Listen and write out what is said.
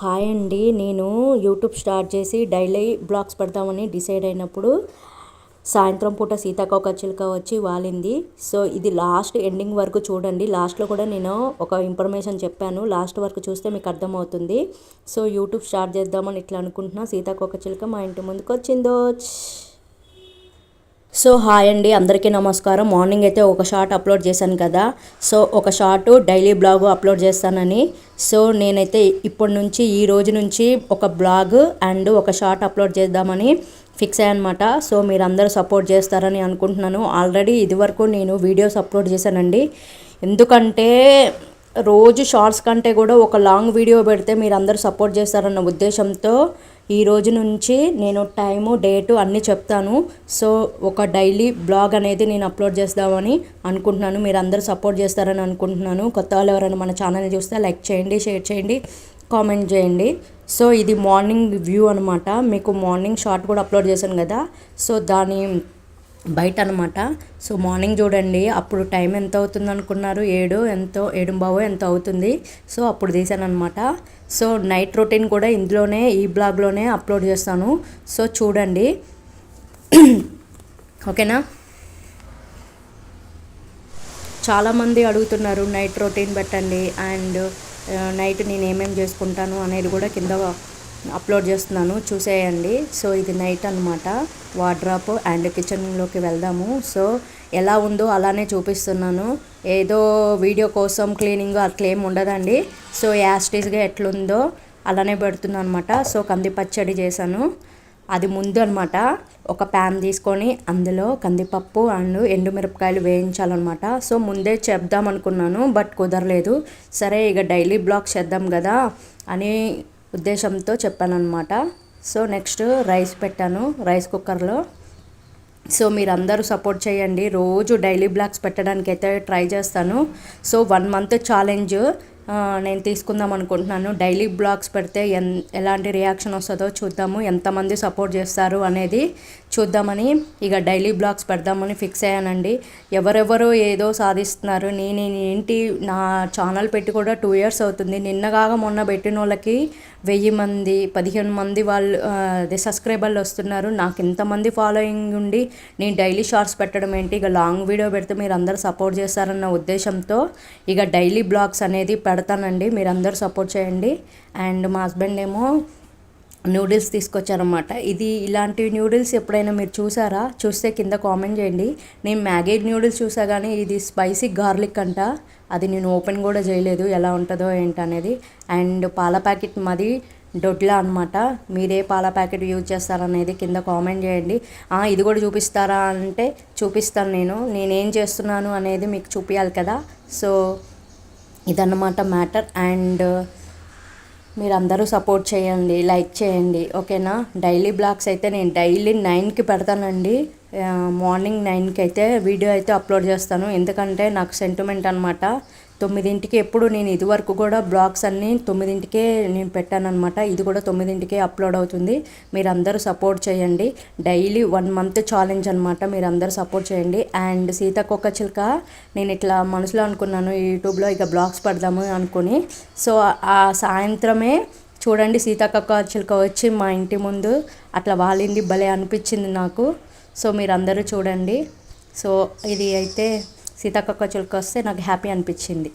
Hi అండి. నేను YouTube start చేసి డైలీ బ్లాగ్స్ పెడతామని డిసైడ్ అయినప్పుడు సాయంత్రం పూట సీతాకోక చిలుక వచ్చి వాలింది. సో ఇది లాస్ట్ ఎండింగ్ వరకు చూడండి. లాస్ట్లో కూడా నేను ఒక ఇన్ఫర్మేషన్ చెప్పాను. లాస్ట్ వరకు చూస్తే మీకు అర్థమవుతుంది. సో యూట్యూబ్ స్టార్ట్ చేద్దామని ఇట్లా అనుకుంటున్నా. సీతాకోక చిలుక మా ఇంటి ముందుకు వచ్చిందో సో హాయ్ అండి అందరికీ నమస్కారం. మార్నింగ్ అయితే ఒక షార్ట్ అప్లోడ్ చేశాను కదా. సో ఒక షార్ట్ డైలీ బ్లాగ్ అప్లోడ్ చేస్తానని. సో నేనైతే ఇప్పటి నుంచి ఈ రోజు నుంచి ఒక బ్లాగ్ అండ్ ఒక షార్ట్ అప్లోడ్ చేద్దామని ఫిక్స్ అయ్యానమాట సో మీరు అందరూ సపోర్ట్ చేస్తారని అనుకుంటున్నాను. ఆల్రెడీ ఇదివరకు నేను వీడియోస్ అప్లోడ్ చేశానండి. ఎందుకంటే రోజు షార్ట్స్ కంటే కూడా ఒక లాంగ్ వీడియో పెడితే మీరు అందరూ సపోర్ట్ చేస్తారన్న ఉద్దేశంతో ఈ రోజు నుంచి నేను టైము డేటు అన్నీ చెప్తాను. సో ఒక డైలీ బ్లాగ్ అనేది నేను అప్లోడ్ చేద్దామని అనుకుంటున్నాను. మీరు అందరూ సపోర్ట్ చేస్తారని అనుకుంటున్నాను. కొత్త వాళ్ళు ఎవరైనా మన ఛానల్ చూస్తే లైక్ చేయండి షేర్ చేయండి కామెంట్ చేయండి. సో ఇది మార్నింగ్ వ్యూ అనమాట మీకు మార్నింగ్ షార్ట్ కూడా అప్లోడ్ చేశాను కదా. సో దాని బయట అనమాట సో మార్నింగ్ చూడండి. అప్పుడు టైం ఎంత అవుతుంది అనుకున్నారు ఏడు ఎంతో ఏడు బావో ఎంత అవుతుంది. సో అప్పుడు తీసాను అనమాట సో నైట్ రొటీన్ కూడా ఇందులోనే ఈ బ్లాగ్లోనే అప్లోడ్ చేస్తాను. సో చూడండి. ఓకేనా? చాలామంది అడుగుతున్నారు నైట్ రొటీన్ పెట్టండి. అండ్ నైట్ నేను ఏమేమి చేసుకుంటాను అనేది కూడా కింద అప్లోడ్ చేస్తున్నాను చూసేయండి. సో ఇది నైట్ అనమాట వాడ్రాప్ అండ్ కిచెన్లోకి వెళ్దాము. సో ఎలా ఉందో అలానే చూపిస్తున్నాను. ఏదో వీడియో కోసం క్లీనింగ్ అట్లేం ఉండదండి. సో యాస్టీస్గా ఎట్లుందో అలానే పెడుతున్నాను అనమాట సో కంది పచ్చడి చేశాను. అది ముందు అనమాట ఒక ప్యాన్ తీసుకొని అందులో కందిపప్పు అండ్ ఎండుమిరపకాయలు వేయించాలన్నమాట. సో ముందే చెప్దాం అనుకున్నాను బట్ కుదరలేదు. సరే ఇక డైలీ బ్లాగ్ చేద్దాం కదా అని ఉద్దేశంతో చెప్పానమాట సో నెక్స్ట్ రైస్ పెట్టాను రైస్ కుక్కర్లో. సో మీరు అందరూ సపోర్ట్ చేయండి. రోజు డైలీ బ్లాగ్స్ పెట్టడానికి అయితే ట్రై చేస్తాను. So one month challenge. నేను తీసుకుందాం అనుకుంటున్నాను. డైలీ బ్లాగ్స్ పెడితే ఎన్ ఎలాంటి రియాక్షన్ వస్తుందో చూద్దాము. ఎంతమంది సపోర్ట్ చేస్తారు అనేది చూద్దామని ఇక డైలీ బ్లాగ్స్ పెడదామని ఫిక్స్ అయ్యానండి. ఎవరెవరు ఏదో సాధిస్తున్నారు. నేను ఏంటి నా ఛానల్ పెట్టి కూడా టూ ఇయర్స్ అవుతుంది. నిన్నగాక మొన్న పెట్టిన వాళ్ళకి వెయ్యి మంది పదిహేను మంది వాళ్ళు అదే సబ్స్క్రైబర్లు వస్తున్నారు. నాకు ఇంతమంది ఫాలోయింగ్ ఉండి నేను డైలీ షార్ట్స్ పెట్టడం ఏంటి? ఇక లాంగ్ వీడియో పెడితే మీరు అందరు సపోర్ట్ చేస్తారన్న ఉద్దేశంతో ఇక డైలీ బ్లాగ్స్ అనేది పెడతానండి. మీరు అందరు సపోర్ట్ చేయండి. అండ్ మా హస్బెండ్ ఏమో నూడిల్స్ తీసుకొచ్చారనమాట ఇది ఇలాంటి నూడిల్స్ ఎప్పుడైనా మీరు చూసారా? చూస్తే కింద కామెంట్ చేయండి. నేను మ్యాగీ నూడిల్స్ చూసా కానీ ఇది స్పైసీ గార్లిక్ అంట. అది నేను ఓపెన్ కూడా చేయలేదు. ఎలా ఉంటుందో ఏంటనేది అండ్ పాల ప్యాకెట్ మాది డొడ్లా అనమాట మీరే పాల ప్యాకెట్ యూజ్ చేస్తారనేది కింద కామెంట్ చేయండి. ఇది కూడా చూపిస్తారా అంటే చూపిస్తాను నేను. నేనేం చేస్తున్నాను అనేది మీకు చూపించాలి కదా. సో ఇదన్నమాట మ్యాటర్. అండ్ మీరు అందరూ సపోర్ట్ చేయండి లైక్ చేయండి ఓకేనా? డైలీ బ్లాగ్స్ అయితే నేను డైలీ నైన్కి పెడతానండి. మార్నింగ్ నైన్కి అయితే వీడియో అయితే అప్లోడ్ చేస్తాను. ఎందుకంటే నాకు సెంటిమెంట్ అనమాట తొమ్మిదింటికి ఎప్పుడు నేను ఇదివరకు కూడా బ్లాగ్స్ అన్నీ తొమ్మిదింటికే నేను పెట్టానమాట ఇది కూడా తొమ్మిదింటికే అప్లోడ్ అవుతుంది. మీరు అందరూ సపోర్ట్ చేయండి. డైలీ వన్ మంత్ ఛాలెంజ్ అనమాట మీరు అందరూ సపోర్ట్ చేయండి. అండ్ సీతాకొక్క చిలుక. నేను ఇట్లా మనసులో అనుకున్నాను యూట్యూబ్లో ఇక బ్లాగ్స్ పడదాము అనుకుని. సో ఆ సాయంత్రమే చూడండి సీతాకొక్క చిలుక వచ్చి మా ఇంటి ముందు. అట్లా వాలింది భలే అనిపించింది నాకు. సో మీరు అందరూ చూడండి. సో ఇది అయితే సీతాకొక్క చిలుక వస్తే నాకు హ్యాపీ అనిపించింది.